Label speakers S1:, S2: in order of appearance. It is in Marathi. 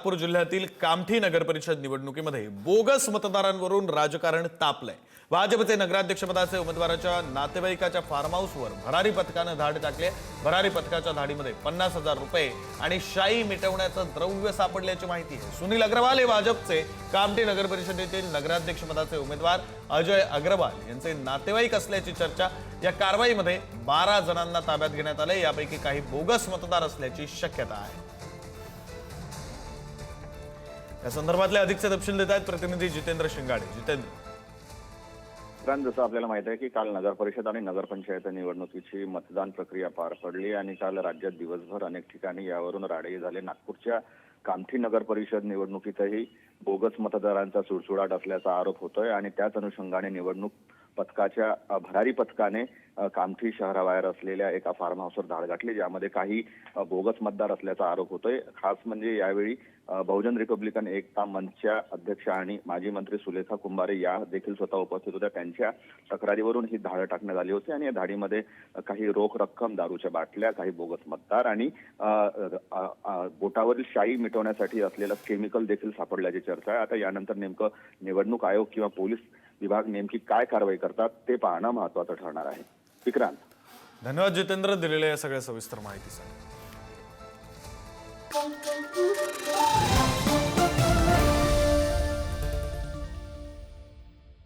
S1: नागपूर जिल्ह्यातील कामठी नगर परिषद निवडणुकीमध्ये बोगस मतदारांवरून राजकारण तापलंय. भाजपचे नगराध्यक्षपदाचे उमेदवाराच्या नातेवाईकाच्या फार्म हाऊसवर भरारी पथकानं धाड टाकले भरारी पथकाच्या धाडीमध्ये पन्नास हजार रुपये आणि शाई मिटवण्याचं द्रव्य सापडल्याची माहिती आहे. सुनील अग्रवाल हे भाजपचे कामठी नगर परिषदेतील नगराध्यक्षपदाचे उमेदवार अजय अग्रवाल यांचे नातेवाईक असल्याची चर्चा या कारवाईमध्ये बारा जणांना ताब्यात घेण्यात आले यापैकी काही बोगस मतदार असल्याची शक्यता आहे. या संदर्भातले अधिकचे तपशील देत आहेत प्रतिनिधी जितेंद्र शिंगाडे. जितेंद्र.
S2: कारण जसं आपल्याला माहीत आहे की काल नगर परिषद आणि नगरपंचायत निवडणुकीची मतदान प्रक्रिया पार पडली आणि काल राज्यात दिवसभर अनेक ठिकाणी यावरून राडे झाले. नागपूरच्या कामठी नगर परिषद निवडणुकीतही बोगस मतदारांचा सुळसुळाट असल्याचा आरोप होतोय आणि त्याच अनुषंगाने निवडणूक पथकाच्या भरारी पथकाने कामठी शहराबाहेर असलेल्या एका फार्म हाऊसवर धाड घातली ज्यामध्ये काही बोगस मतदार असल्याचा आरोप होतोय. खास म्हणजे यावेळी बहुजन रिपब्लिकन एकता मंचच्या अध्यक्ष आणि माजी मंत्री सुलेखा कुंभारे या देखील स्वतः उपस्थित होत्या. त्यांच्या तक्रारीवरून ही धाड टाकण्यात आली होती आणि या धाडीमध्ये काही रोख रक्कम दारूच्या बाटल्या काही बोगस मतदार आणि बोटावरील शाई मिटवण्यासाठी असलेलं केमिकल देखील सापडल्याची चर्चा आहे. आता यानंतर नेमकं निवडणूक आयोग किंवा पोलीस विभाग नेमकी काय कारवाई करतात ते पाहणं महत्वाचं ठरणार आहे. विक्रांत.
S1: धन्यवाद जितेंद्र दिलेल्या या सगळ्या सविस्तर माहितीसाठी.